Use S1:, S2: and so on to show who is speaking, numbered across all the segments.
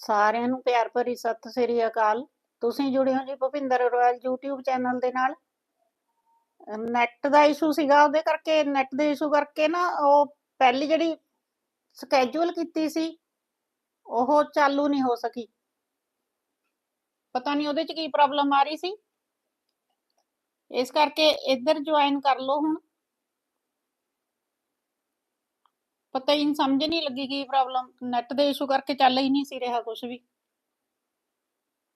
S1: ਸਾਰਿਆਂ ਨੂੰ ਪਿਆਰ ਭਰੀ ਸਤਿ ਸ੍ਰੀ ਅਕਾਲ। ਤੁਸੀਂ ਜੁੜੇ ਹੋ ਜੀ ਭੁਪਿੰਦਰ ਰੋਇਲ YouTube ਚੈਨਲ ਦੇ ਨਾਲ। ਨੈਟ ਦਾ ਇਸ਼ੂ ਸੀਗਾ ਉਹਦੇ ਕਰਕੇ ਨੈਟ ਦੇ ਇਸ਼ੂ ਕਰਕੇ ਨਾ ਉਹ ਪਹਿਲੀ ਜਿਹੜੀ ਸਕੇਜੂਲ ਕੀਤੀ ਸੀ, ਉਹ ਚਾਲੂ ਨਹੀਂ ਹੋ ਸਕੀ। ਪਤਾ ਨਹੀਂ ਉਹਦੇ ਚ ਕੀ ਪ੍ਰੋਬਲਮ ਆ ਰਹੀ ਸੀ। ਇਸ ਕਰਕੇ ਇੱਧਰ ਜੁਆਇਨ ਕਰ ਲਓ ਹੁਣ। ਪਤਾ ਹੀ ਸਮਝ ਨਹੀਂ ਲੱਗੀ ਕੀ ਪ੍ਰੋਬਲਮ ਨੈਟ ਦੇ ਇਸ਼ੂ ਕਰਕੇ ਚੱਲ ਹੀ ਨਹੀਂ ਸੀ ਰਿਹਾ ਕੁਝ ਵੀ।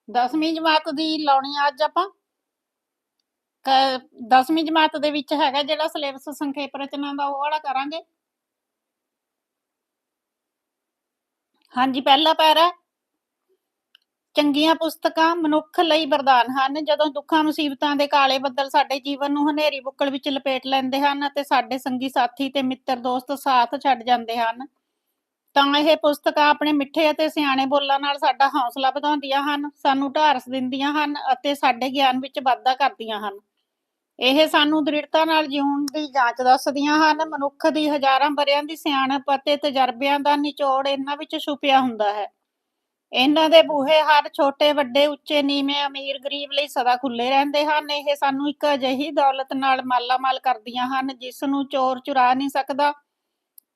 S1: 10ਵੀਂ ਜਮਾਤ ਦੀ ਲਾਉਣੀ ਆ ਅੱਜ ਆਪਾਂ। 10ਵੀਂ ਜਮਾਤ ਦੇ ਵਿੱਚ ਹੈਗਾ ਜਿਹੜਾ ਸਿਲੇਬਸ ਸੰਖੇਪ ਰਚਨਾ ਦਾ, ਉਹ ਵਾਲਾ ਕਰਾਂਗੇ। ਹਾਂਜੀ, ਪਹਿਲਾ ਪੈਰਾ ਚੰਗੀਆਂ ਪੁਸਤਕਾਂ ਮਨੁੱਖ ਲਈ ਵਰਦਾਨ ਹਨ। ਜਦੋਂ ਦੁੱਖਾਂ, ਮੁਸੀਬਤਾਂ ਦੇ ਕਾਲੇ ਬੱਦਲ ਸਾਡੇ ਜੀਵਨ ਨੂੰ ਹਨੇਰੀ ਬੁੱਕਲ ਵਿੱਚ ਲਪੇਟ ਲੈਂਦੇ ਹਨ ਅਤੇ ਸਾਡੇ ਸੰਗੀ ਸਾਥੀ ਤੇ ਮਿੱਤਰ ਦੋਸਤ ਸਾਥ ਛੱਡ ਜਾਂਦੇ ਹਨ, ਤਾਂ ਇਹ ਪੁਸਤਕਾਂ ਆਪਣੇ ਮਿੱਠੇ ਅਤੇ ਸਿਆਣੇ ਬੋਲਾਂ ਨਾਲ ਸਾਡਾ ਹੌਸਲਾ ਵਧਾਉਂਦੀਆਂ ਹਨ, ਸਾਨੂੰ ਢਾਰਸ ਦਿੰਦੀਆਂ ਹਨ ਅਤੇ ਸਾਡੇ ਗਿਆਨ ਵਿੱਚ ਵਾਧਾ ਕਰਦੀਆਂ ਹਨ। ਇਹ ਸਾਨੂੰ ਦ੍ਰਿੜਤਾ ਨਾਲ ਜਿਉਣ ਦੀ ਜਾਂਚ ਦੱਸਦੀਆਂ ਹਨ। ਮਨੁੱਖ ਦੀ ਹਜ਼ਾਰਾਂ ਵਰਿਆਂ ਦੀ ਸਿਆਣਪ ਅਤੇ ਤਜਰਬਿਆਂ ਦਾ ਨਿਚੋੜ ਇਹਨਾਂ ਵਿੱਚ ਛੁਪਿਆ ਹੁੰਦਾ ਹੈ। ਇਹਨਾਂ ਦੇ ਬੂਹੇ ਹਰ ਛੋਟੇ, ਵੱਡੇ, ਉੱਚੇ, ਨੀਵੇਂ ਅਮੀਰ, ਗਰੀਬ ਲਈ ਸਦਾ ਖੁੱਲੇ ਰਹਿੰਦੇ ਹਨ। ਇਹ ਸਾਨੂੰ ਇੱਕ ਅਜਿਹੀ ਦੌਲਤ ਨਾਲ ਮਾਲਾਮਾਲ ਕਰਦੀਆਂ ਹਨ, ਜਿਸ ਨੂੰ ਚੋਰ ਚੁਰਾ ਨਹੀਂ ਸਕਦਾ,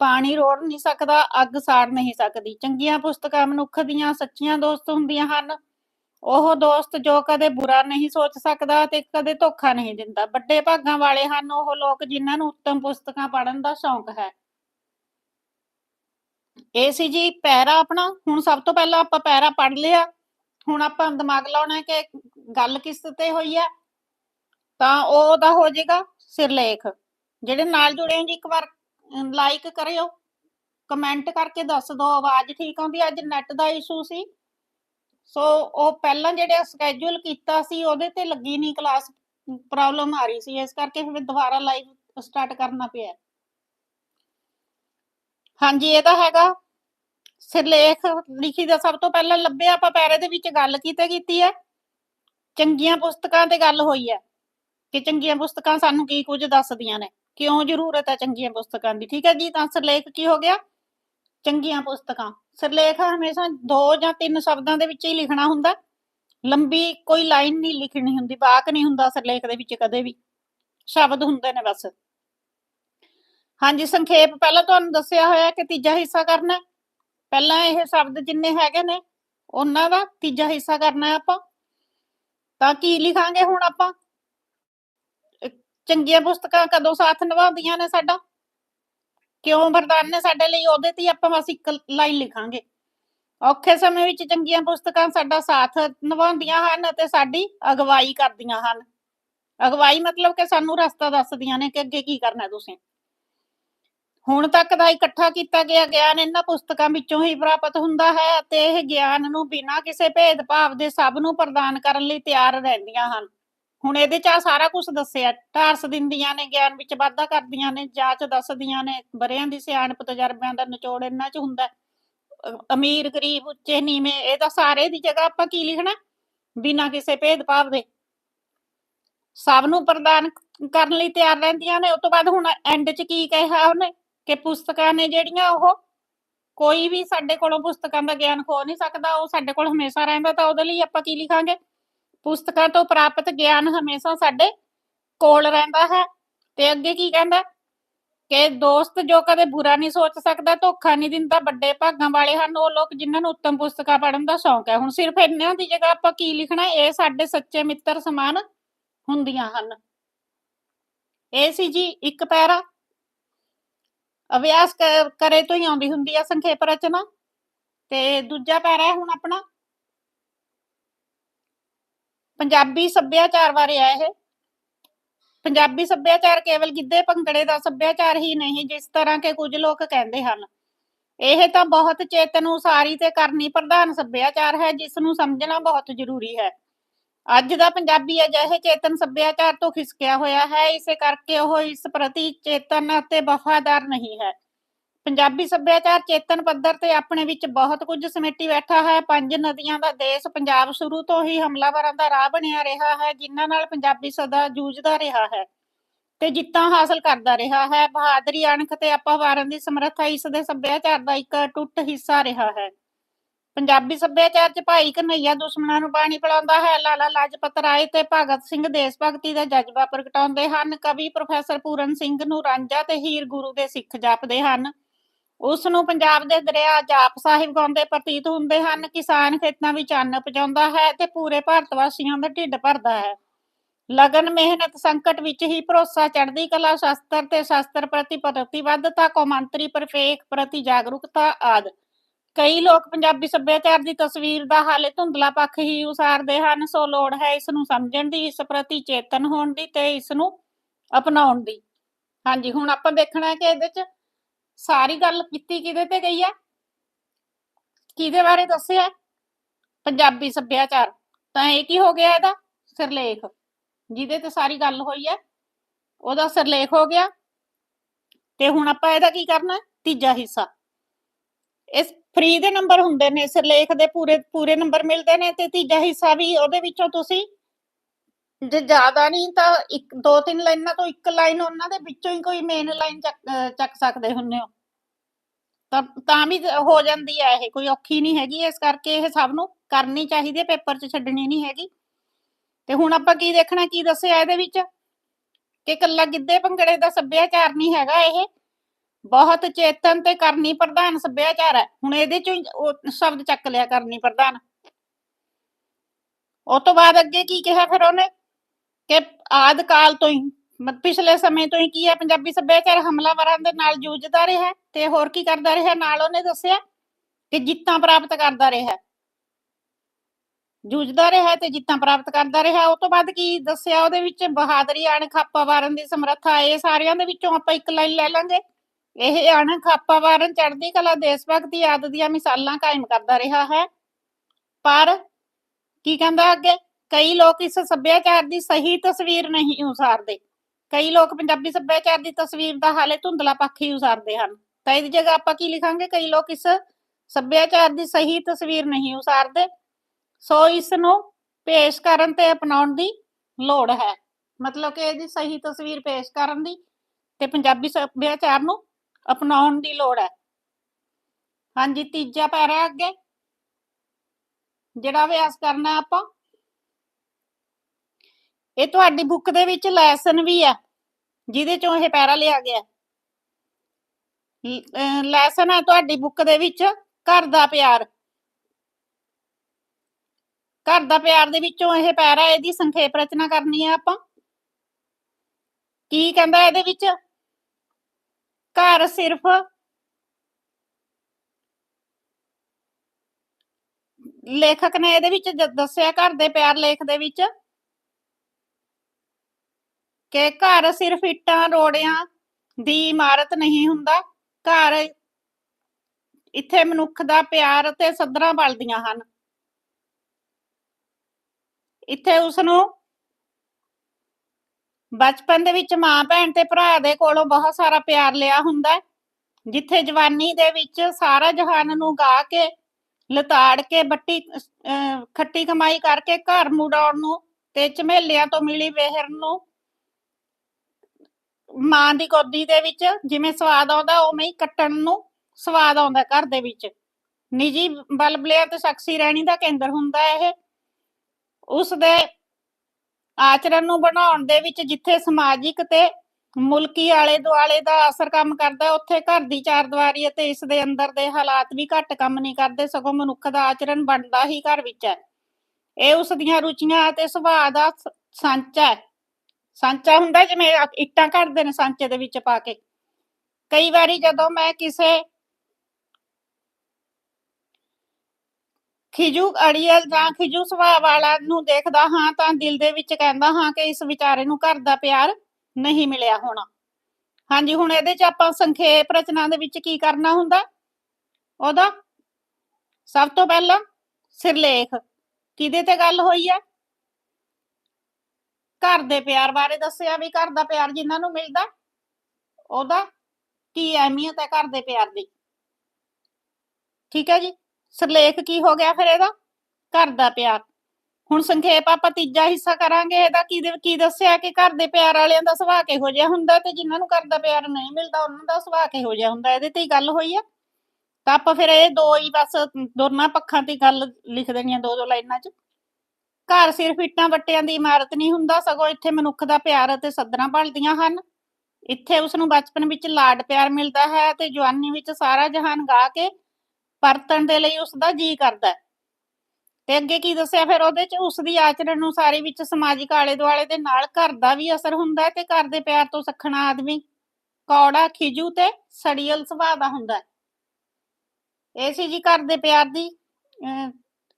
S1: ਪਾਣੀ ਰੋੜ ਨਹੀਂ ਸਕਦਾ, ਅੱਗ ਸਾੜ ਨਹੀਂ ਸਕਦੀ। ਚੰਗੀਆਂ ਪੁਸਤਕਾਂ ਮਨੁੱਖ ਦੀਆਂ ਸੱਚੀਆਂ ਦੋਸਤ ਹੁੰਦੀਆਂ ਹਨ। ਉਹ ਦੋਸਤ ਜੋ ਕਦੇ ਬੁਰਾ ਨਹੀਂ ਸੋਚ ਸਕਦਾ ਤੇ ਕਦੇ ਧੋਖਾ ਨਹੀਂ ਦਿੰਦਾ। ਵੱਡੇ ਭਾਗਾਂ ਵਾਲੇ ਹਨ ਉਹ ਲੋਕ ਜਿਨ੍ਹਾਂ ਨੂੰ ਉੱਤਮ ਪੁਸਤਕਾਂ ਪੜ੍ਹਨ ਦਾ ਸ਼ੌਂਕ ਹੈ। ਇਹ ਸੀ ਜੀ ਪੈਰਾ ਆਪਣਾ, ਹੁਣ ਸਭ ਤੋਂ ਪਹਿਲਾਂ ਆਪਾਂ ਪੈਰਾ ਪੜ ਲਿਆ। ਹੁਣ ਆਪਾਂ ਦਿਮਾਗ ਲਾਉਣਾ ਕਿ ਗੱਲ ਕਿਸ ਤੇ ਹੋਈ ਆ ਤਾਂ ਉਹਦਾ ਹੋ ਜਾਏਗਾ ਸਿਰਲੇਖ ਜਿਹੜੇ ਨਾਲ ਜੁੜੇ ਹੋ ਜੀ, ਇੱਕ ਵਾਰ ਲਾਈਕ ਕਰਿਓ। ਕਮੈਂਟ ਕਰਕੇ ਦੱਸ ਦਿਓ ਆਵਾਜ਼ ਠੀਕ ਆਉਂਦੀ ਅੱਜ ਨੈਟ ਦਾ ਇਸ਼ੂ ਸੀ। ਸੋ ਉਹ ਪਹਿਲਾਂ ਜਿਹੜੇ ਸਕੇਜੂਲ ਕੀਤਾ ਸੀ, ਉਹਦੇ ਤੇ ਲੱਗੀ ਨਹੀਂ ਕਲਾਸ ਪ੍ਰੋਬਲਮ ਆ ਰਹੀ ਸੀ। ਇਸ ਕਰਕੇ ਫਿਰ ਦੁਬਾਰਾ ਲਾਈਵ ਸਟਾਰਟ ਕਰਨਾ ਪਿਆ। ਹਾਂਜੀ ਇਹਦਾ ਹੈਗਾ। ਸਿਰਲੇਖ ਲਿਖੀ ਦਾ ਸਭ ਤੋਂ ਪਹਿਲਾਂ ਲੱਭਿਆ, ਆਪਾਂ ਪੈਰੇ ਦੇ ਵਿੱਚ ਗੱਲ ਕੀਤੇ ਕੀਤੀ ਹੈ? ਚੰਗੀਆਂ ਪੁਸਤਕਾਂ ਤੇ ਗੱਲ ਹੋਈ ਹੈ ਕਿ ਚੰਗੀਆਂ ਪੁਸਤਕਾਂ ਸਾਨੂੰ ਕੀ ਕੁਝ ਦੱਸਦੀਆਂ ਨੇ? ਕਿਉਂ ਜ਼ਰੂਰਤ ਹੈ ਚੰਗੀਆਂ ਪੁਸਤਕਾਂ ਦੀ? ਠੀਕ ਹੈ ਜੀ, ਤਾਂ ਸਿਰਲੇਖ ਕੀ ਹੋ ਗਿਆ? ਚੰਗੀਆਂ ਪੁਸਤਕਾਂ। ਸਿਰਲੇਖ ਹਮੇਸ਼ਾ ਦੋ ਜਾਂ ਤਿੰਨ ਸ਼ਬਦਾਂ ਦੇ ਵਿੱਚ ਹੀ ਲਿਖਣਾ ਹੁੰਦਾ। ਲੰਬੀ ਕੋਈ ਲਾਈਨ ਨਹੀਂ ਲਿਖਣੀ ਹੁੰਦੀ, ਵਾਕ ਨਹੀਂ ਹੁੰਦਾ ਸਿਰਲੇਖ ਦੇ ਵਿੱਚ ਕਦੇ ਵੀ। ਸ਼ਬਦ ਹੁੰਦੇ ਨੇ ਬਸ। ਹਾਂਜੀ, ਸੰਖੇਪ ਪਹਿਲਾਂ ਤੁਹਾਨੂੰ ਦੱਸਿਆ ਹੋਇਆ ਕਿ ਤੀਜਾ ਹਿੱਸਾ ਕਰਨਾ ਪਹਿਲਾਂ ਇਹ ਸ਼ਬਦ ਜਿੰਨੇ ਹੈਗੇ ਨੇ, ਉਹਨਾਂ ਦਾ ਤੀਜਾ ਹਿੱਸਾ ਕਰਨਾ ਆਪਾਂ। ਤਾਂ ਕੀ ਲਿਖਾਂਗੇ ਹੁਣ ਆਪਾਂ? ਚੰਗੀਆਂ ਪੁਸਤਕਾਂ ਕਦੋਂ ਸਾਥ ਨਿਭਾਉਂਦੀਆਂ ਨੇ ਸਾਡਾ? ਕਿਉਂ ਵਰਦਾਨ ਨੇ ਸਾਡੇ ਲਈ? ਉਹਦੇ ਤੇ ਆਪਾਂ ਬਸ ਇੱਕ ਲਾਈਨ ਲਿਖਾਂਗੇ। ਔਖੇ ਸਮੇਂ ਵਿੱਚ ਚੰਗੀਆਂ ਪੁਸਤਕਾਂ ਸਾਡਾ ਸਾਥ ਨਿਭਾਉਂਦੀਆਂ ਹਨ ਅਤੇ ਸਾਡੀ ਅਗਵਾਈ ਕਰਦੀਆਂ ਹਨ। ਅਗਵਾਈ ਮਤਲਬ ਕਿ ਸਾਨੂੰ ਰਸਤਾ ਦੱਸਦੀਆਂ ਨੇ ਕਿ ਅੱਗੇ ਕੀ ਕਰਨਾ ਤੁਸੀਂ। ਹੁਣ ਤੱਕ ਦਾ ਇਕੱਠਾ ਕੀਤਾ ਗਿਆ ਗਿਆਨ ਇਹਨਾਂ ਪੁਸਤਕਾਂ ਵਿੱਚੋਂ ਹੀ ਪ੍ਰਾਪਤ ਹੁੰਦਾ ਹੈ ਅਤੇ ਇਹ ਗਿਆਨ ਨੂੰ ਬਿਨਾਂ ਕਿਸੇ ਭੇਦਭਾਵ ਦੇ ਸਭ ਨੂੰ ਪ੍ਰਦਾਨ ਕਰਨ ਲਈ ਤਿਆਰ ਰਹਿੰਦੀਆਂ ਹਨ। ਹੁਣ ਇਹਦੇ ਚ ਆ ਸਾਰਾ ਕੁਝ ਦੱਸਿਆ। ਢਾਰਸ ਦਿੰਦੀਆਂ ਨੇ, ਗਿਆਨ ਵਿੱਚ ਵਾਧਾ ਕਰਦੀਆਂ ਨੇ, ਜਾਂਚ ਦੱਸਦੀਆਂ ਨੇ ਬਰਿਆਂ ਦੀ ਸਿਆਣਪ ਤਜਰਬਿਆਂ ਦਾ ਨਿਚੋੜ ਇਹਨਾਂ ਚ ਹੁੰਦਾ ਅਮੀਰ, ਗਰੀਬ, ਉੱਚੇ, ਨੀਵੇਂ, ਇਹ ਤਾਂ ਸਾਰੇ ਦੀ ਜਗ੍ਹਾ ਆਪਾਂ ਕੀ ਲਿਖਣਾ? ਬਿਨਾਂ ਕਿਸੇ ਭੇਦਭਾਵ ਦੇ। ਸਭ ਨੂੰ ਪ੍ਰਦਾਨ ਕਰਨ ਲਈ ਤਿਆਰ ਰਹਿੰਦੀਆਂ ਨੇ। ਉਸ ਤੋਂ ਬਾਅਦ ਹੁਣ ਐਂਡ 'ਚ ਕੀ ਕਿਹਾ ਉਹਨੇ? ਕਿ ਪੁਸਤਕਾਂ ਨੇ ਜਿਹੜੀਆਂ ਉਹ ਕੋਈ ਵੀ ਸਾਡੇ ਕੋਲੋਂ ਪੁਸਤਕਾਂ ਦਾ ਗਿਆਨ ਖੋ ਨਹੀਂ ਸਕਦਾ, ਉਹ ਸਾਡੇ ਕੋਲ ਹਮੇਸ਼ਾ ਰਹਿੰਦਾ ਤਾਂ ਉਹਦੇ ਲਈ ਆਪਾਂ ਕੀ ਲਿਖਾਂਗੇ? ਪੁਸਤਕਾਂ ਤੋਂ ਪ੍ਰਾਪਤ ਗਿਆਨ ਹਮੇਸ਼ਾ ਸਾਡੇ ਕੋਲ ਰਹਿੰਦਾ ਹੈ। ਤੇ ਅੱਗੇ ਕੀ ਕਹਿੰਦਾ? ਕਿ ਦੋਸਤ ਜੋ ਕਦੇ ਬੁਰਾ ਨਹੀਂ ਸੋਚ ਸਕਦਾ, ਧੋਖਾ ਨਹੀਂ ਦਿੰਦਾ, ਵੱਡੇ ਭਾਗਾਂ ਵਾਲੇ ਹਨ, ਉਹ ਲੋਕ ਜਿਨ੍ਹਾਂ ਨੂੰ ਉੱਤਮ ਪੁਸਤਕਾਂ ਪੜ੍ਹਨ ਦਾ ਸ਼ੌਂਕ ਹੈ। ਹੁਣ ਸਿਰਫ ਇਹਨਾਂ ਦੀ ਜਗ੍ਹਾ ਆਪਾਂ ਕੀ ਲਿਖਣਾ? ਇਹ ਸਾਡੇ ਸੱਚੇ ਮਿੱਤਰ ਸਮਾਨ ਹੁੰਦੀਆਂ ਹਨ। ਇਹ ਸੀ ਜੀ ਇੱਕ ਪੈਰਾ। ਅਭਿਆਸ ਕ- ਕਰੇ ਤੋਂ ਹੀ ਆਉਂਦੀ ਹੁੰਦੀ ਆ ਸੰਖੇਪ ਰਚਨਾ। ਤੇ ਦੂਜਾ ਪੈਰਾ ਹੈ ਹੁਣ ਆਪਣਾ। ਪੰਜਾਬੀ ਸੱਭਿਆਚਾਰ ਬਾਰੇ ਆ ਇਹ। ਪੰਜਾਬੀ ਸੱਭਿਆਚਾਰ ਕੇਵਲ ਗਿੱਧੇ ਭੰਗੜੇ ਦਾ ਸੱਭਿਆਚਾਰ ਹੀ ਨਹੀਂ, ਜਿਸ ਤਰ੍ਹਾਂ ਕਿ ਕੁਝ ਲੋਕ ਕਹਿੰਦੇ ਹਨ। ਇਹ ਤਾਂ ਬਹੁਤ ਚੇਤਨ ਉਸਾਰੀ ਤੇ ਕਰਨੀ ਪ੍ਰਧਾਨ ਸੱਭਿਆਚਾਰ ਹੈ, ਜਿਸ ਨੂੰ ਸਮਝਣਾ ਬਹੁਤ ਜ਼ਰੂਰੀ ਹੈ। ਅੱਜ ਦਾ ਪੰਜਾਬੀ ਅਜਿਹੇ ਚੇਤਨ ਸੱਭਿਆਚਾਰ ਤੋਂ ਖਿਸਕਿਆ ਹੋਇਆ ਹੈ, ਇਸੇ ਕਰਕੇ ਉਹ ਇਸ ਪ੍ਰਤੀ ਚੇਤਨ ਅਤੇ ਵਫਾਦਾਰ ਨਹੀਂ ਹੈ। ਪੰਜਾਬੀ ਸੱਭਿਆਚਾਰ ਚੇਤਨ ਪੱਧਰ ਤੇ ਆਪਣੇ ਵਿੱਚ ਬਹੁਤ ਕੁਝ ਸਮੇਟੀ ਬੈਠਾ ਹੈ। ਪੰਜ ਨਦੀਆਂ ਦਾ ਦੇਸ਼ ਪੰਜਾਬ ਸ਼ੁਰੂ ਤੋਂ ਹੀ ਹਮਲਾਵਰਾਂ ਦਾ ਰਾਹ ਬਣਿਆ ਰਿਹਾ ਹੈ, ਜਿਨ੍ਹਾਂ ਨਾਲ ਪੰਜਾਬੀ ਸਦਾ ਜੂਝਦਾ ਰਿਹਾ ਹੈ ਤੇ ਜਿੱਤਾਂ ਹਾਸਲ ਕਰਦਾ ਰਿਹਾ ਹੈ। ਬਹਾਦਰੀ, ਅਣਖ ਤੇ ਆਪਾਵਾਰਨ ਦੀ ਸਮਰੱਥਾ ਇਸ ਦੇ ਸੱਭਿਆਚਾਰ ਦਾ ਇੱਕ ਟੁੱਟ ਹਿੱਸਾ ਰਿਹਾ ਹੈ। ਪੰਜਾਬੀ ਸੱਭਿਆਚਾਰ 'ਚ ਭਾਈ ਕਨ੍ਹੱਈਆ ਦੁਸ਼ਮਣਾਂ ਨੂੰ ਪਾਣੀ ਪਿਲਾਉਂਦਾ ਹੈ, ਲਾਲਾ ਲਾਜਪਤ ਰਾਏ ਤੇ ਭਗਤ ਸਿੰਘ ਦੇਸ਼ ਭਗਤੀ ਦਾ ਜਜ਼ਬਾ ਪ੍ਰਗਟਾਉਂਦੇ ਹਨ। ਕਵੀ ਪ੍ਰੋਫੈਸਰ ਪੂਰਨ ਸਿੰਘ ਨੂੰ ਰਾਂਝਾ ਤੇ ਹੀਰ ਗੁਰੂ ਦੇ ਸਿੱਖ ਜਾਪਦੇ ਹਨ। ਉਸ ਨੂੰ ਪੰਜਾਬ ਦੇ ਦਰਿਆ ਜਾਪ ਸਾਹਿਬ ਗਾਉਂਦੇ ਪ੍ਰਤੀਤ ਹੁੰਦੇ ਹਨ। ਕਿਸਾਨ ਖੇਤਾਂ ਵਿੱਚ ਅੰਨ ਉਪਜਾਉਂਦਾ ਹੈ ਤੇ ਪੂਰੇ ਭਾਰਤ ਵਾਸੀਆਂ ਦਾ ਢਿੱਡ ਭਰਦਾ ਹੈ। ਲਗਨ, ਮਿਹਨਤ, ਸੰਕਟ ਵਿੱਚ ਹੀ ਭਰੋਸਾ, ਚੜ੍ਹਦੀ ਕਲਾ, ਸ਼ਾਸਤਰ ਤੇ ਸ਼ਾਸਤਰ ਪ੍ਰਤੀ ਪ੍ਰਤੀਬੱਧਤਾ, ਕੌਮਾਂਤਰੀ ਪਰਫੇਕ, ਪ੍ਰਤੀ ਜਾਗਰੂਕਤਾ ਆਦਿ। ਕਈ ਲੋਕ ਪੰਜਾਬੀ ਸੱਭਿਆਚਾਰ ਦੀ ਤਸਵੀਰ ਦਾ ਹਾਲੇ ਧੁੰਦਲਾ ਪੱਖ ਹੀ ਉਸਾਰਦੇ ਹਨ, ਸੋ ਲੋੜ ਹੈ ਇਸ ਨੂੰ ਸਮਝਣ ਦੀ, ਇਸ ਪ੍ਰਤੀ ਚੇਤਨ ਹੋਣ ਦੀ ਤੇ ਇਸ ਨੂੰ ਅਪਣਾਉਣ ਦੀ। ਹਾਂਜੀ, ਹੁਣ ਆਪਾਂ ਦੇਖਣਾ ਹੈ ਕਿ ਇਹਦੇ ਚ ਸਾਰੀ ਗੱਲ ਕੀਤੀ ਕਿਹਦੇ ਤੇ ਗਈ ਹੈ ਕਿਹਦੇ ਬਾਰੇ ਦੱਸਿਆ? ਪੰਜਾਬੀ ਸੱਭਿਆਚਾਰ। ਤਾਂ ਇਹ ਕੀ ਹੋ ਗਿਆ ਇਹਦਾ? ਸਿਰਲੇਖ। ਜਿਹਦੇ ਤੇ ਸਾਰੀ ਗੱਲ ਹੋਈ ਹੈ ਉਹਦਾ ਸਿਰਲੇਖ ਹੋ ਗਿਆ। ਤੇ ਹੁਣ ਆਪਾਂ ਇਹਦਾ ਕੀ ਕਰਨਾ? ਤੀਜਾ ਹਿੱਸਾ। ਇਸ ਫ੍ਰੀ ਦੇ ਨੰਬਰ ਹੁੰਦੇ ਨੇ ਸਿਰਲੇਖ ਦੇ ਪੂਰੇ ਪੂਰੇ ਨੰਬਰ ਮਿਲਦੇ ਨੇ ਤੇ ਤੀਜਾ ਹਿੱਸਾ ਵੀ ਉਹਦੇ ਵਿੱਚੋਂ ਤੁਸੀਂ ਜੇ ਜ਼ਿਆਦਾ ਨਹੀਂ ਤਾਂ ਇੱਕ, ਦੋ, ਤਿੰਨ ਲਾਈਨਾਂ ਤੋਂ ਇੱਕ ਲਾਈਨ ਉਹਨਾਂ ਦੇ ਵਿੱਚੋਂ ਹੀ ਕੋਈ ਮੇਨ ਲਾਈਨ ਚੱਕ ਸਕਦੇ ਹੁੰਦੇ ਹੋ। ਤਾਂ ਤਾਂ ਵੀ ਹੋ ਜਾਂਦੀ ਹੈ ਇਹ, ਕੋਈ ਔਖੀ ਨਹੀਂ ਹੈਗੀ ਇਸ ਕਰਕੇ ਇਹ ਸਭ ਨੂੰ ਕਰਨੀ ਚਾਹੀਦੀ ਹੈ, ਪੇਪਰ 'ਚ ਛੱਡਣੀ ਨਹੀਂ ਹੈਗੀ। ਤੇ ਹੁਣ ਆਪਾਂ ਕੀ ਦੇਖਣਾ, ਕੀ ਦੱਸਿਆ ਇਹਦੇ ਵਿੱਚ? ਕਿ ਕੱਲਾ ਗਿੱਧੇ ਭੰਗੜੇ ਦਾ ਸੱਭਿਆਚਾਰ ਨਹੀਂ ਹੈਗਾ ਇਹ। ਬਹੁਤ ਚੇਤਨ ਤੇ ਕਰਨੀ ਪ੍ਰਧਾਨ ਸੱਭਿਆਚਾਰ ਹੈ। ਹੁਣ ਇਹਦੇ ਚੋਂ ਹੀ ਉਹ ਸ਼ਬਦ ਚੱਕ ਲਿਆ ਕਰਨੀ ਪ੍ਰਧਾਨ। ਉਹ ਤੋਂ ਬਾਅਦ ਅੱਗੇ ਕੀ ਕਿਹਾ ਫਿਰ ਉਹਨੇ? ਕਿ ਆਦ ਕਾਲ ਤੋਂ ਹੀ ਮ- ਪਿਛਲੇ ਸਮੇਂ ਤੋਂ ਹੀ ਕੀ ਹੈ? ਪੰਜਾਬੀ ਸੱਭਿਆਚਾਰ ਹਮਲਾਵਰਾਂ ਦੇ ਨਾਲ ਜੂਝਦਾ ਰਿਹਾ ਤੇ ਹੋਰ ਕੀ ਕਰਦਾ ਰਿਹਾ? ਨਾਲ ਉਹਨੇ ਦੱਸਿਆ ਕਿ ਜਿੱਤਾਂ ਪ੍ਰਾਪਤ ਕਰਦਾ ਰਿਹਾ। ਜੂਝਦਾ ਰਿਹਾ ਤੇ ਜਿੱਤਾਂ ਪ੍ਰਾਪਤ ਕਰਦਾ ਰਿਹਾ। ਉਹ ਤੋਂ ਬਾਅਦ ਕੀ ਦੱਸਿਆ? ਉਹਦੇ ਵਿੱਚ ਬਹਾਦਰੀ ਅਣਖਾਪਾ ਵਾਰਨ ਦੀ ਸਮਰੱਥਾ, ਇਹ ਸਾਰਿਆਂ ਦੇ ਵਿੱਚੋਂ ਆਪਾਂ ਇੱਕ ਲਾਈਨ ਲੈ ਲਾਂਗੇ। ਇਹ ਅਣਖ ਆਪਾ ਚੜ੍ਹਦੀ ਕਲਾ ਦੇਸ਼ ਭਗਤੀ ਆਦਿ ਦੀਆਂ ਮਿਸਾਲਾਂ ਕਾਇਮ ਕਰਦਾ ਰਿਹਾ ਹੈ। ਪਰ ਕੀ ਕਹਿੰਦਾ ਅੱਗੇ? ਕਈ ਲੋਕ ਇਸ ਸੱਭਿਆਚਾਰ ਦੀ ਸਹੀ ਤਸਵੀਰ ਨਹੀਂ ਉਸਾਰਦੇ। ਕਈ ਲੋਕ ਪੰਜਾਬੀ ਸੱਭਿਆਚਾਰ ਦੀ ਤਸਵੀਰ ਦਾ ਹਾਲੇ ਧੁੰਦਲਾ ਪੱਖ ਹੀ ਉਸਾਰਦੇ ਹਨ। ਤਾਂ ਇਹਦੀ ਜਗ੍ਹਾ ਆਪਾਂ ਕੀ ਲਿਖਾਂਗੇ? ਕਈ ਲੋਕ ਇਸ ਸੱਭਿਆਚਾਰ ਦੀ ਸਹੀ ਤਸਵੀਰ ਨਹੀਂ ਉਸਾਰਦੇ। ਸੋ ਇਸ ਨੂੰ ਪੇਸ਼ ਕਰਨ ਤੇ ਅਪਣਾਉਣ ਦੀ ਲੋੜ ਹੈ। ਮਤਲਬ ਕਿ ਇਹਦੀ ਸਹੀ ਤਸਵੀਰ ਪੇਸ਼ ਕਰਨ ਦੀ ਤੇ ਪੰਜਾਬੀ ਸੱਭਿਆਚਾਰ ਨੂੰ ਅਪਣਾਉਣ ਦੀ ਲੋੜ ਹੈ। ਹਾਂਜੀ, ਤੀਜਾ ਪੈਰਾ ਅੱਗੇ। ਜਿਹੜਾ ਅਭਿਆਸ ਕਰਨਾ ਆਪਾਂ। ਇਹ ਤੁਹਾਡੀ ਬੁੱਕ ਦੇ ਵਿੱਚ ਲੈਸਨ ਵੀ ਹੈ, ਜਿਹਦੇ ਚੋਂ ਇਹ ਪੈਰਾ ਲਿਆ ਗਿਆ। ਲੈਸਨ ਹੈ ਤੁਹਾਡੀ ਬੁੱਕ ਦੇ ਵਿੱਚ ਘਰ ਦਾ ਪਿਆਰ। ਘਰ ਦਾ ਪਿਆਰ ਦੇ ਵਿੱਚੋਂ ਇਹ ਪੈਰਾ ਇਹਦੀ ਸੰਖੇਪ ਰਚਨਾ ਕਰਨੀ ਹੈ ਆਪਾਂ। ਕੀ ਕਹਿੰਦਾ ਇਹਦੇ ਵਿੱਚ? ਘਰ ਸਿਰਫ ਲੇਖਕ ਨੇ ਇਹਦੇ ਵਿੱਚ ਦੱਸਿਆ ਘਰ ਦੇ ਪਿਆਰ ਲੇਖ ਦੇ ਵਿੱਚ ਕਿ ਘਰ ਸਿਰਫ ਇੱਟਾਂ, ਰੋੜਿਆਂ ਦੀ ਇਮਾਰਤ ਨਹੀਂ ਹੁੰਦਾ। ਘਰ ਇੱਥੇ ਮਨੁੱਖ ਦਾ ਪਿਆਰ ਤੇ ਸਦਰਾਂ ਬਲਦੀਆਂ ਹਨ। ਇੱਥੇ ਉਸ ਨੂੰ ਬਚਪਨ ਦੇ ਵਿੱਚ ਮਾਂ ਭੈਣ ਤੇ ਭਰਾ ਦੇ ਕੋਲੋਂ ਬਹੁਤ ਸਾਰਾ ਪਿਆਰ ਲਿਆ ਹੁੰਦਾ ਹੈ। ਜਿੱਥੇ ਜਵਾਨੀ ਦੇ ਵਿੱਚ ਸਾਰਾ ਜਹਾਨ ਨੂੰ ਗਾ ਕੇ, ਲਤਾੜ ਕੇ, ਬੱਟੀ ਖੱਟੀ ਕਮਾਈ ਕਰਕੇ ਘਰ ਮੁੜਾਉਣ ਨੂੰ ਤੇ ਝਮੇਲਿਆਂ ਤੋਂ ਮਿਲੀ ਵੇਹਰ ਨੂੰ ਮਾਂ ਦੀ ਗੋਦੀ ਦੇ ਵਿੱਚ ਜਿਵੇਂ ਸਵਾਦ ਆਉਂਦਾ ਉਵੇਂ ਹੀ ਕੱਟਣ ਨੂੰ ਸਵਾਦ ਆਉਂਦਾ ਘਰ ਦੇ ਵਿੱਚ। ਨਿੱਜੀ ਬਲਬਲਿਆਂ ਤੇ ਸ਼ਖਸੀ ਰਹਿਣੀ ਦਾ ਕੇਂਦਰ ਹੁੰਦਾ ਇਹ। ਉਸ ਦੇ ਆਚਰਣ ਨੂੰ ਬਣਾਉਣ ਦੇ ਵਿੱਚ ਜਿੱਥੇ ਸਮਾਜਿਕ ਤੇ ਮੁਲਕੀ ਆਲੇ ਦੁਆਲੇ ਦਾ ਅਸਰ ਕੰਮ ਕਰਦਾ ਉੱਥੇ ਘਰ ਦੀ ਚਾਰਦੀਵਾਰੀ ਅਤੇ ਇਸ ਦੇ ਅੰਦਰ ਦੇ ਹਾਲਾਤ ਵੀ ਘੱਟ ਕੰਮ ਨਹੀਂ ਕਰਦੇ, ਸਗੋਂ ਮਨੁੱਖ ਦਾ ਆਚਰਣ ਬਣਦਾ ਹੀ ਘਰ ਵਿੱਚ ਹੈ। ਇਹ ਉਸ ਦੀਆਂ ਰੁਚੀਆਂ ਅਤੇ ਸੁਭਾਅ ਦਾ ਸ- ਸਾਂਚਾ ਹੈ। ਸਾਂਚਾ ਹੁੰਦਾ ਜਿਵੇਂ ਇੱਟਾਂ ਘੜਦੇ ਨੇ, ਸਾਂਚੇ ਦੇ ਵਿੱਚ ਪਾ ਕੇ। ਕਈ ਵਾਰੀ ਜਦੋਂ ਮੈਂ ਕਿਸੇ ਖਿਜੂ ਅੜੀਅਲ ਜਾਂ ਖਿਜੂ ਸੁਭਾਅ ਵਾਲਾ ਨੂੰ ਦੇਖਦਾ ਹਾਂ ਤਾਂ ਦਿਲ ਦੇ ਵਿੱਚ ਕਹਿੰਦਾ ਹਾਂ ਕਿ ਇਸ ਵਿਚਾਰੇ ਨੂੰ ਘਰ ਦਾ ਪਿਆਰ ਨਹੀਂ ਮਿਲਿਆ ਹੋਣਾ। ਹਾਂਜੀ, ਹੁਣ ਇਹਦੇ ਚ ਆਪਾਂ ਸੰਖੇਪ ਰਚਨਾ ਦੇ ਵਿੱਚ ਕੀ ਕਰਨਾ ਹੁੰਦਾ? ਉਹਦਾ ਸਭ ਤੋਂ ਪਹਿਲਾਂ ਸਿਰਲੇਖ। ਕਿਹਦੇ ਤੇ ਗੱਲ ਹੋਈ ਹੈ ਘਰ ਦੇ ਪਿਆਰ ਬਾਰੇ ਦੱਸਿਆ ਵੀ ਘਰ ਦਾ ਪਿਆਰ ਜਿਨ੍ਹਾਂ ਨੂੰ ਮਿਲਦਾ, ਉਹਦਾ ਕੀ ਅਹਿਮੀਅਤ ਹੈ ਘਰ ਦੇ ਪਿਆਰ ਦੀ? ਠੀਕ ਹੈ ਜੀ? ਸਿਰਲੇਖ ਕੀ ਹੋ ਗਿਆ ਫਿਰ ਇਹਦਾ? ਘਰ ਦਾ ਪਿਆਰ। ਹੁਣ ਸੰਖੇਪ ਆਪਾਂ ਤੀਜਾ ਹਿੱਸਾ ਕਰਾਂਗੇ, ਇਹਦਾ ਕੀ ਕੀ ਦੱਸਿਆ ਕਿ ਘਰ ਦੇ ਪਿਆਰ ਵਾਲਿਆਂ ਦਾ ਸੁਭਾਅ ਕਿਹੋ ਜਿਹਾ ਹੁੰਦਾ ਤੇ ਜਿਨ੍ਹਾਂ ਨੂੰ ਘਰ ਦਾ ਪਿਆਰ ਨਹੀਂ ਮਿਲਦਾ, ਉਹਨਾਂ ਦਾ ਸੁਭਾਅ ਕਿਹੋ ਜਿਹਾ ਹੁੰਦਾ? ਇਹਦੇ ਤੇ ਹੀ ਗੱਲ ਹੋਈ ਆ। ਤਾਂ ਆਪਾਂ ਫਿਰ ਇਹ ਦੋ ਹੀ ਬਸ ਦੋਨਾਂ ਪੱਖਾਂ ਤੇ ਗੱਲ ਲਿਖ ਦੇਣੀ ਦੋ ਦੋ ਲਾਈਨਾਂ 'ਚ। ਘਰ ਸਿਰਫ ਇੱਟਾਂ ਵੱਟਿਆਂ ਦੀ ਇਮਾਰਤ ਨਹੀਂ ਹੁੰਦਾ, ਸਗੋਂ ਇੱਥੇ ਮਨੁੱਖ ਦਾ ਪਿਆਰ ਅਤੇ ਸਦਰਾਂ ਪਲਦੀਆਂ ਹਨ। ਇੱਥੇ ਉਸ ਨੂੰ ਬਚਪਨ ਵਿੱਚ ਲਾਡ ਪਿਆਰ ਮਿਲਦਾ ਹੈ ਤੇ ਜਵਾਨੀ ਵਿੱਚ ਸਾਰਾ ਜਹਾਨ ਗਾ ਕੇ ਪਰਤਣ ਦੇ ਲਈ ਉਸ ਦਾ ਜੀ ਕਰਦਾ ਤੇ ਅੱਗੇ ਕੀ ਦੱਸਿਆ? ਫਿਰ ਉਹਦੇ 'ਚ ਉਸ ਦੀ ਆਚਰਣ ਅਨੁਸਾਰੀ ਵਿੱਚ ਸਮਾਜਿਕ ਆਲੇ ਦੁਆਲੇ ਦੇ ਨਾਲ ਘਰ ਦਾ ਵੀ ਅਸਰ ਹੁੰਦਾ ਹੈ ਤੇ ਘਰ ਦੇ ਪਿਆਰ ਤੋਂ ਸਖਣਾ ਆਦਮੀ ਕੌੜਾ, ਖਿਜੂ ਤੇ ਸੜੀਅਲ ਸੁਭਾਅ ਦਾ ਹੁੰਦਾ ਇਹ ਸੀ ਜੀ ਘਰ ਦੇ ਪਿਆਰ ਦੀ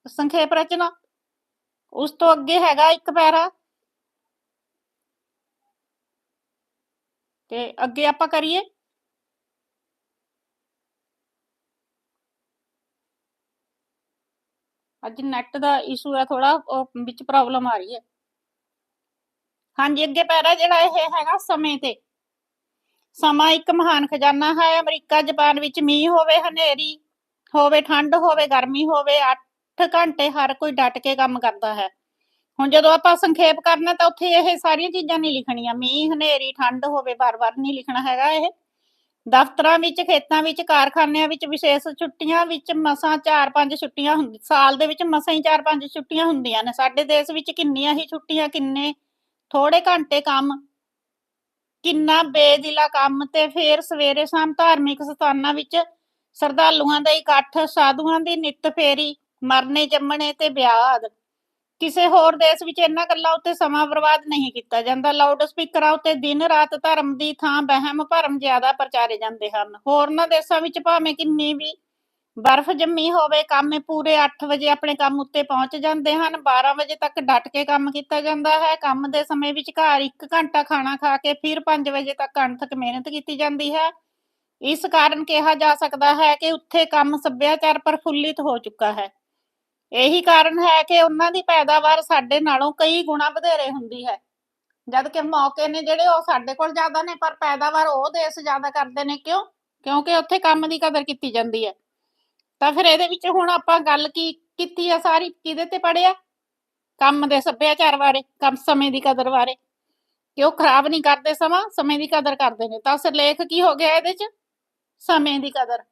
S1: ਸੰਖੇਪ ਰਚਨਾ। ਉਸ ਤੋਂ ਅੱਗੇ ਹੈਗਾ ਇੱਕ ਪੈਰਾ। ਤੇ ਅੱਗੇ ਆਪਾਂ ਕਰੀਏ। ਅੱਜ ਨੈਟ ਦਾ ਇਸ਼ੂ ਹੈ ਥੋੜਾ ਵਿੱਚ ਪ੍ਰੋਬਲਮ ਆ ਰਹੀ ਹੈ। ਹਾਂਜੀ, ਅੱਗੇ ਪੈਰਾ ਜਿਹੜਾ ਇਹ ਹੈਗਾ ਸਮੇਂ ਤੇ। ਸਮਾਂ ਇੱਕ ਮਹਾਨ ਖਜ਼ਾਨਾ ਹੈ, ਅਮਰੀਕਾ, ਜਾਪਾਨ ਵਿੱਚ ਮੀਂਹ ਹੋਵੇ, ਹਨੇਰੀ ਹੋਵੇ, ਠੰਡ ਹੋਵੇ, ਗਰਮੀ ਹੋਵੇ 8 ਘੰਟੇ ਹਰ ਕੋਈ ਡਟ ਕੇ ਕੰਮ ਕਰਦਾ ਹੈ। ਹੁਣ ਜਦੋਂ ਆਪਾਂ ਸੰਖੇਪ ਕਰਨਾ ਤਾਂ ਉੱਥੇ ਇਹ ਸਾਰੀਆਂ ਚੀਜ਼ਾਂ ਨਹੀਂ ਲਿਖਣੀਆਂ। ਮੀਂਹ, ਹਨੇਰੀ, ਠੰਡ ਹੋਵੇ ਬਾਰ-ਬਾਰ ਨਹੀਂ ਲਿਖਣਾ ਹੈਗਾ ਇਹ। ਦਫ਼ਤਰਾਂ ਵਿੱਚ, ਖੇਤਾਂ ਵਿੱਚ, ਕਾਰਖਾਨਿਆਂ ਵਿੱਚ ਵਿਸ਼ੇਸ਼ ਛੁੱਟੀਆਂ ਵਿੱਚ ਮਸਾਂ 4-5 ਛੁੱਟੀਆਂ ਹੁੰਦੀ, ਸਾਲ ਦੇ ਵਿੱਚ ਮਸਾਂ ਹੀ 4-5 ਛੁੱਟੀਆਂ ਹੁੰਦੀਆਂ ਨੇ। ਸਾਡੇ ਦੇਸ਼ ਵਿੱਚ ਕਿੰਨੀਆਂ ਹੀ ਛੁੱਟੀਆਂ, ਕਿੰਨੇ ਥੋੜੇ ਘੰਟੇ ਕੰਮ, ਕਿੰਨਾ ਬੇਦਿਲਾ ਕੰਮ ਤੇ ਫੇਰ ਸਵੇਰੇ ਸ਼ਾਮ ਧਾਰਮਿਕ ਸਥਾਨਾਂ ਵਿੱਚ ਸ਼ਰਧਾਲੂਆਂ ਦਾ ਇਕੱਠ, ਸਾਧੂਆਂ ਦੀ ਨਿੱਤ ਫੇਰੀ, ਮਰਨੇ ਜੰਮਣੇ ਤੇ ਵਿਆਹ ਆਦਿ। ਕਿਸੇ ਹੋਰ ਦੇਸ਼ ਵਿੱਚ ਇਹਨਾਂ ਗੱਲਾਂ ਉੱਤੇ ਸਮਾਂ ਬਰਬਾਦ ਨਹੀਂ ਕੀਤਾ ਜਾਂਦਾ। ਲਾਊਡ ਸਪੀਕਰਾਂ ਉੱਤੇ ਦਿਨ ਰਾਤ ਧਰਮ ਦੀ ਥਾਂ ਵਹਿਮ, ਭਰਮ ਜ਼ਿਆਦਾ ਪ੍ਰਚਾਰੇ ਜਾਂਦੇ ਹਨ। ਹੋਰਨਾਂ ਦੇਸ਼ਾਂ ਵਿੱਚ ਭਾਵੇਂ ਕਿੰਨੀ ਵੀ ਬਰਫ਼ ਜੰਮੀ ਹੋਵੇ, ਕੰਮ ਪੂਰੇ 8 ਵਜੇ ਆਪਣੇ ਕੰਮ ਉੱਤੇ ਪਹੁੰਚ ਜਾਂਦੇ ਹਨ। 12 ਵਜੇ ਤੱਕ ਡਟ ਕੇ ਕੰਮ ਕੀਤਾ ਜਾਂਦਾ ਹੈ। ਕੰਮ ਦੇ ਸਮੇਂ ਵਿੱਚ ਘਰ 1 ਘੰਟਾ ਖਾਣਾ ਖਾ ਕੇ ਫਿਰ 5 ਵਜੇ ਤੱਕ ਅਣਥਕ ਮਿਹਨਤ ਕੀਤੀ ਜਾਂਦੀ ਹੈ। ਇਸ ਕਾਰਨ ਕਿਹਾ ਜਾ ਸਕਦਾ ਹੈ ਕਿ ਉੱਥੇ ਕੰਮ ਸੱਭਿਆਚਾਰ ਪ੍ਰਫੁੱਲਿਤ ਹੋ ਚੁੱਕਾ ਹੈ। ਇਹੀ ਕਾਰਨ ਹੈ ਕਿ ਉਹਨਾਂ ਦੀ ਪੈਦਾਵਾਰ ਸਾਡੇ ਨਾਲੋਂ ਕਈ ਗੁਣਾ ਵਧੇਰੇ ਹੁੰਦੀ ਹੈ। ਜਦ ਕਿ ਮੌਕੇ ਨੇ ਜਿਹੜੇ ਉਹ ਸਾਡੇ ਕੋਲ ਜ਼ਿਆਦਾ ਨੇ, ਪਰ ਪੈਦਾਵਾਰ ਉਹ ਦੇਸ਼ ਜ਼ਿਆਦਾ ਕਰਦੇ ਨੇ। ਕਿਉਂ? ਕਿਉਂਕਿ ਉੱਥੇ ਕੰਮ ਦੀ ਕਦਰ ਕੀਤੀ ਜਾਂਦੀ ਹੈ। ਤਾਂ ਫਿਰ ਇਹਦੇ ਵਿੱਚ ਹੁਣ ਆਪਾਂ ਗੱਲ ਕੀ ਕੀਤੀ ਆ ਸਾਰੀ? ਕਿਹਦੇ ਤੇ ਪੜਿਆ ਕੰਮ ਦੇ ਸੱਭਿਆਚਾਰ ਬਾਰੇ, ਕੰਮ ਸਮੇਂ ਦੀ ਕਦਰ ਬਾਰੇ। ਕਿ ਉਹ ਖਰਾਬ ਨਹੀਂ ਕਰਦੇ ਸਮਾਂ, ਸਮੇਂ ਦੀ ਕਦਰ ਕਰਦੇ ਨੇ। ਤਾਂ ਸਿਰਲੇਖ ਕੀ ਹੋ ਗਿਆ ਇਹਦੇ 'ਚ? ਸਮੇਂ ਦੀ ਕਦਰ।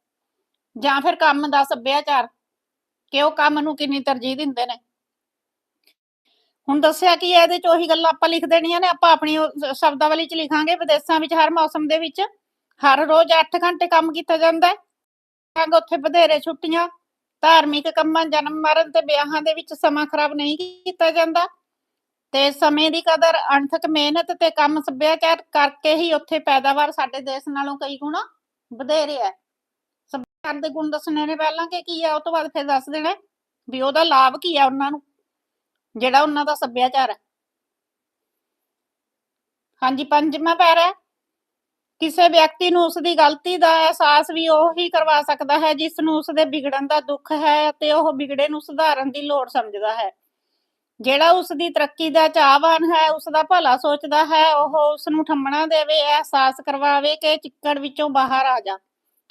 S1: ਜਾਂ ਫਿਰ ਕੰਮ ਦਾ ਸੱਭਿਆਚਾਰ। ਕਿ ਉਹ ਕੰਮ ਨੂੰ ਕਿੰਨੀ ਤਰਜੀਹ ਦਿੰਦੇ ਨੇ। ਹੁਣ ਦੱਸਿਆ ਕਿ ਇਹਦੇ ਚ ਉਹੀ ਗੱਲਾਂ ਆਪਾਂ ਲਿਖ ਦੇਣੀਆਂ ਨੇ, ਆਪਾਂ ਆਪਣੀ ਸ਼ਬਦਾਵਲੀ ਚ ਲਿਖਾਂਗੇ, ਵਿਦੇਸ਼ਾਂ ਵਿੱਚ, ਹਰ ਮੌਸਮ ਦੇ ਵਿੱਚ। ਹਰ ਰੋਜ਼ 8 ਘੰਟੇ ਕੰਮ ਕੀਤਾ ਜਾਂਦਾ ਹੈ। ਤਾਂ ਉੱਥੇ ਵਧੇਰੇ ਛੁੱਟੀਆਂ, ਧਾਰਮਿਕ ਕੰਮਾਂ, ਜਨਮ ਮਰਨ ਤੇ ਵਿਆਹਾਂ ਦੇ ਵਿੱਚ ਸਮਾਂ ਖਰਾਬ ਨਹੀਂ ਕੀਤਾ ਜਾਂਦਾ। ਤੇ ਸਮੇਂ ਦੀ ਕਦਰ, ਅਣਥਕ ਮਿਹਨਤ ਤੇ ਕੰਮ ਸੱਭਿਆਚਾਰ ਕਰਕੇ ਹੀ ਉੱਥੇ ਪੈਦਾਵਾਰ ਸਾਡੇ ਦੇਸ਼ ਨਾਲੋਂ ਕਈ ਗੁਣਾ ਵਧੇਰੇ ਹੈ। ਸੱਭਿਆਚਾਰ ਦੇ ਗੁਣ ਦੱਸਣੇ ਨੇ ਪਹਿਲਾਂ ਕਿ ਕੀ ਆ, ਉਹ ਤੋਂ ਬਾਅਦ ਫਿਰ ਦੱਸ ਦੇਣਾ ਵੀ ਉਹਦਾ ਲਾਭ ਕੀ ਆ ਉਹਨਾਂ ਨੂੰ, ਜਿਹੜਾ ਉਹਨਾਂ ਦਾ ਸੱਭਿਆਚਾਰ ਹੈ ਹਾਂਜੀ, ਪੰਜਵਾਂ ਪੈਰਾ ਕਿਸੇ ਵਿਅਕਤੀ ਨੂੰ ਉਸ ਦੀ ਗਲਤੀ ਦਾ ਅਹਿਸਾਸ ਵੀ ਉਹ ਹੀ ਕਰਵਾ ਸਕਦਾ ਹੈ ਜਿਸ ਨੂੰ ਉਸ ਦੇ ਵਿਗੜਨ ਦਾ ਦੁੱਖ ਹੈ ਤੇ ਉਹ ਵਿਗੜੇ ਨੂੰ ਸੁਧਾਰਨ ਦੀ ਲੋੜ ਸਮਝਦਾ ਹੈ। ਜਿਹੜਾ ਉਸ ਦੀ ਤਰੱਕੀ ਦਾ ਚਾਹਵਾਨ ਹੈ ਉਸ ਦਾ ਭਲਾ ਸੋਚਦਾ ਹੈ, ਉਹ ਉਸ ਨੂੰ ਠੰਮਣਾ ਦੇਵੇ, ਅਹਿਸਾਸ ਕਰਵਾਵੇ ਕਿ ਚਿੱਕੜ ਵਿੱਚੋਂ ਬਾਹਰ ਆ ਜਾ।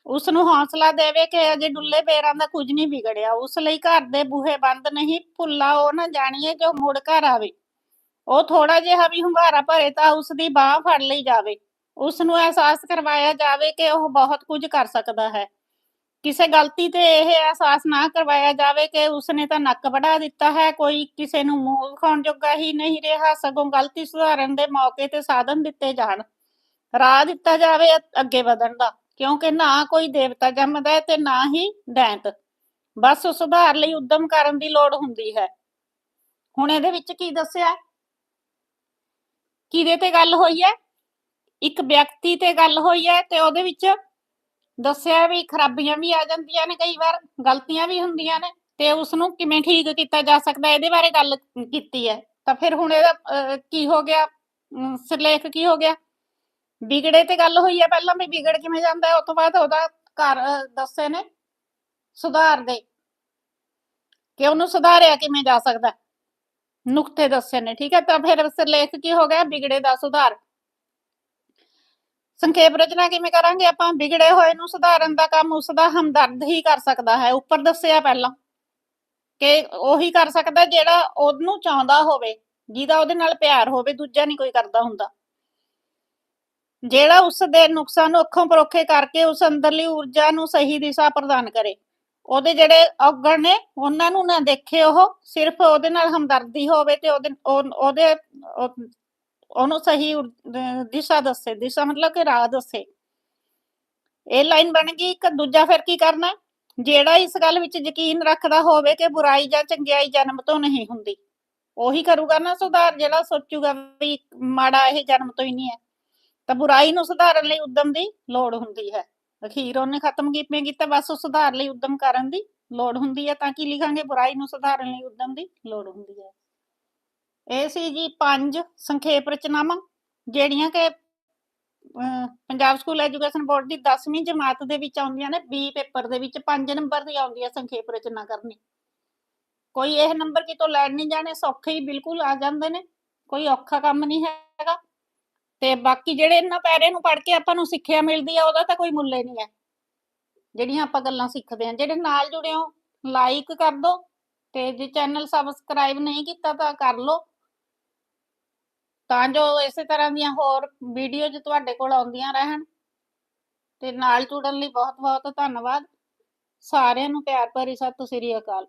S1: ਉਸ ਨੂੰ ਹੌਸਲਾ ਦੇਵੇ ਕਿ ਅਜੇ ਡੁੱਲੇ ਪੈਰਾਂ ਦਾ ਕੁਝ ਨਹੀਂ ਵਿਗੜਿਆ। ਉਸ ਲਈ ਘਰ ਦੇ ਬੂਹੇ ਬੰਦ ਨਹੀਂ, ਭੁੱਲਾ ਉਹ ਨਾ ਜਾਣੀਏ ਜੋ ਮੁੜ ਘਰ ਆਵੇ। ਉਹ ਥੋੜਾ ਜਿਹਾ ਵੀ ਹੁੰਗਾਰਾ ਭਰੇ ਤਾਂ ਉਸ ਦੀ ਬਾਹ ਫੜ ਲਈ ਜਾਵੇ। ਉਸ ਨੂੰ ਅਹਿਸਾਸ ਕਰਵਾਇਆ ਜਾਵੇ ਕਿ ਉਹ ਬਹੁਤ ਕੁਝ ਕਰ ਸਕਦਾ ਹੈ। ਕਿਸੇ ਗਲਤੀ ਤੇ ਇਹ ਅਹਿਸਾਸ ਨਾ ਕਰਵਾਇਆ ਜਾਵੇ ਕਿ ਉਸਨੇ ਤਾਂ ਨੱਕ ਵਢਾ ਦਿੱਤਾ ਹੈ। ਕੋਈ ਕਿਸੇ ਨੂੰ ਮੂੰਹ ਦਿਖਾਉਣ ਜੋਗਾ ਹੀ ਨਹੀਂ ਰਿਹਾ, ਸਗੋਂ ਗਲਤੀ ਸੁਧਾਰਨ ਦੇ ਮੌਕੇ ਤੇ ਸਾਧਨ ਦਿੱਤੇ ਜਾਣ। ਰਾਹ ਦਿੱਤਾ ਜਾਵੇ ਅੱਗੇ ਵਧਣ ਦਾ। ਕਿਉਂਕਿ ਨਾ ਕੋਈ ਦੇਵਤਾ ਜੰਮਦਾ ਹੈ ਤੇ ਨਾ ਹੀ ਦੈਂਤ ਬਸ ਸੁਧਾਰ ਲਈ ਉਦਮ ਕਰਨ ਦੀ ਲੋੜ ਹੁੰਦੀ ਹੈ। ਹੁਣ ਇਹਦੇ ਵਿੱਚ ਕੀ ਦੱਸਿਆ? ਕਿਹਦੇ ਤੇ ਗੱਲ ਹੋਈ ਹੈ? ਇੱਕ ਵਿਅਕਤੀ ਤੇ ਗੱਲ ਹੋਈ ਹੈ ਤੇ ਉਹਦੇ ਵਿੱਚ ਦੱਸਿਆ ਵੀ ਖਰਾਬੀਆਂ ਵੀ ਆ ਜਾਂਦੀਆਂ ਨੇ ਕਈ ਵਾਰ, ਗਲਤੀਆਂ ਵੀ ਹੁੰਦੀਆਂ ਨੇ ਤੇ ਉਸ ਨੂੰ ਕਿਵੇਂ ਠੀਕ ਕੀਤਾ ਜਾ ਸਕਦਾ, ਇਹਦੇ ਬਾਰੇ ਗੱਲ ਕੀਤੀ ਹੈ। ਤਾਂ ਫਿਰ ਹੁਣ ਇਹਦਾ ਕੀ ਹੋ ਗਿਆ? ਸਿਰਲੇਖ ਕੀ ਹੋ ਗਿਆ? ਵਿਗੜੇ ਤੇ ਗੱਲ ਹੋਈ ਹੈ ਪਹਿਲਾਂ ਵੀ ਵਿਗੜ ਕਿਵੇਂ ਜਾਂਦਾ ਹੈ ਉਸ ਤੋਂ ਬਾਅਦ ਉਹਦਾ ਘਰ ਦੱਸੇ ਨੇ ਸੁਧਾਰ ਦੇ ਕਿ ਉਹਨੂੰ ਸੁਧਾਰਿਆ ਕਿਵੇਂ ਜਾ ਸਕਦਾ। ਨੁਕਤੇ ਦੱਸੇ ਨੇ, ਠੀਕ ਹੈ, ਤਾਂ ਫਿਰ ਸਿਰਲੇਖ ਕੀ ਹੋ ਗਿਆ? ਵਿਗੜੇ ਦਾ ਸੁਧਾਰ। ਸੰਖੇਪ ਰਚਨਾ ਕਿਵੇਂ ਕਰਾਂਗੇ ਆਪਾਂ? ਵਿਗੜੇ ਹੋਏ ਨੂੰ ਸੁਧਾਰਨ ਦਾ ਕੰਮ ਉਸ ਦਾ ਹਮਦਰਦ ਹੀ ਕਰ ਸਕਦਾ ਹੈ। ਉੱਪਰ ਦੱਸਿਆ ਪਹਿਲਾਂ ਕਿ ਉਹੀ ਕਰ ਸਕਦਾ ਜਿਹੜਾ ਉਹਨੂੰ ਚਾਹੁੰਦਾ ਹੋਵੇ, ਜਿਹਦਾ ਉਹਦੇ ਨਾਲ ਪਿਆਰ ਹੋਵੇ, ਦੂਜਾ ਨਹੀਂ ਕੋਈ ਕਰਦਾ ਹੁੰਦਾ। ਜਿਹੜਾ ਉਸ ਦੇ ਨੁਕਸਾਨ ਨੂੰ ਅੱਖੋਂ ਪਰੋਖੇ ਕਰਕੇ ਉਸ ਅੰਦਰਲੀ ਊਰਜਾ ਨੂੰ ਸਹੀ ਦਿਸ਼ਾ ਪ੍ਰਦਾਨ ਕਰੇ, ਉਹਦੇ ਜਿਹੜੇ ਔਗਣ ਨੇ, ਉਹਨਾਂ ਨੂੰ ਨਾ ਦੇਖੇ ਉਹ, ਸਿਰਫ ਉਹਦੇ ਨਾਲ ਹਮਦਰਦੀ ਹੋਵੇ ਤੇ ਉਹਦੇ ਉਹਦੇ ਉਹਨੂੰ ਸਹੀ ਦਿਸ਼ਾ ਦੱਸੇ, ਦਿਸ਼ਾ ਮਤਲਬ ਕਿ ਰਾਹ ਦੱਸੇ। ਇਹ ਲਾਈਨ ਬਣ ਗਈ, ਇੱਕ ਦੂਜਾ ਫਿਰ ਕੀ ਕਰਨਾ? ਜਿਹੜਾ ਇਸ ਗੱਲ ਵਿੱਚ ਯਕੀਨ ਰੱਖਦਾ ਹੋਵੇ ਕਿ ਬੁਰਾਈ ਜਾਂ ਚੰਗਿਆਈ ਜਨਮ ਤੋਂ ਨਹੀਂ ਹੁੰਦੀ, ਉਹੀ ਕਰੂਗਾ ਨਾ ਸੁਧਾਰ, ਜਿਹੜਾ ਸੋਚੂਗਾ ਵੀ ਮਾੜਾ ਇਹ ਜਨਮ ਤੋਂ ਹੀ ਨਹੀਂ ਹੈ। ਤਾਂ ਬੁਰਾਈ ਨੂੰ ਸੁਧਾਰਨ ਲਈ ਉਦਮ ਦੀ ਲੋੜ ਹੁੰਦੀ ਹੈ। ਅਖੀਰ ਉਹਨੇ ਖਤਮ ਕਿਵੇਂ ਕੀਤਾ, ਬਸ ਉਹ ਸੁਧਾਰ ਲਈ ਉਦਮ ਕਰਨ ਦੀ ਲੋੜ ਹੁੰਦੀ ਹੈ, ਤਾਂ ਕੀ ਲਿਖਾਂਗੇ? ਬੁਰਾਈ ਨੂੰ ਸੁਧਾਰਨ ਲਈ ਉਦਮ ਦੀ ਲੋੜ ਹੁੰਦੀ ਹੈ। ਇਹ ਸੀ ਜੀ ਪੰਜ ਸੰਖੇਪ ਰਚਨਾਵਾਂ, ਜਿਹੜੀਆਂ ਕਿ ਪੰਜਾਬ ਸਕੂਲ ਐਜੂਕੇਸ਼ਨ ਬੋਰਡ ਦੀ 10ਵੀਂ ਜਮਾਤ ਦੇ ਵਿੱਚ ਆਉਂਦੀਆਂ ਨੇ ਬੀ ਪੇਪਰ ਦੇ ਵਿੱਚ 5 ਨੰਬਰ ਦੀ ਆਉਂਦੀ ਹੈ ਸੰਖੇਪ ਰਚਨਾ ਕਰਨੀ। ਕੋਈ ਇਹ ਨੰਬਰ ਕਿਤੋਂ ਲੈਣ ਨਹੀਂ ਜਾਣੇ, ਸੌਖੇ ਹੀ ਬਿਲਕੁਲ ਆ ਜਾਂਦੇ ਨੇ, ਕੋਈ ਔਖਾ ਕੰਮ ਨਹੀਂ ਹੈਗਾ। ਤੇ ਬਾਕੀ ਜਿਹੜੇ ਇਹਨਾਂ ਪੈਰੇ ਨੂੰ ਪੜ੍ਹ ਕੇ ਆਪਾਂ ਨੂੰ ਸਿੱਖਿਆ ਮਿਲਦੀ ਆ, ਉਹਦਾ ਤਾਂ ਕੋਈ ਮੁੱਲ ਹੀ ਨਹੀਂ ਹੈ। ਜਿਹੜੀਆਂ ਆਪਾਂ ਗੱਲਾਂ ਸਿੱਖਦੇ ਹਾਂ, ਜਿਹੜੇ ਨਾਲ ਜੁੜੇ ਲਾਈਕ ਕਰ ਦਿਓ ਤੇ ਜੇ ਚੈਨਲ ਸਬਸਕ੍ਰਾਈਬ ਨਹੀਂ ਕੀਤਾ ਤਾਂ ਕਰ ਲਓ। ਤਾਂ ਜੋ ਇਸੇ ਤਰ੍ਹਾਂ ਦੀਆਂ ਹੋਰ ਵੀਡੀਓਜ਼ ਤੁਹਾਡੇ ਕੋਲ ਆਉਂਦੀਆਂ ਰਹਿਣ। ਤੇ ਨਾਲ ਜੁੜਨ ਲਈ ਬਹੁਤ ਬਹੁਤ ਧੰਨਵਾਦ। ਸਾਰਿਆਂ ਨੂੰ ਪਿਆਰ ਭਰੀ ਸਤਿ ਸ੍ਰੀ ਅਕਾਲ।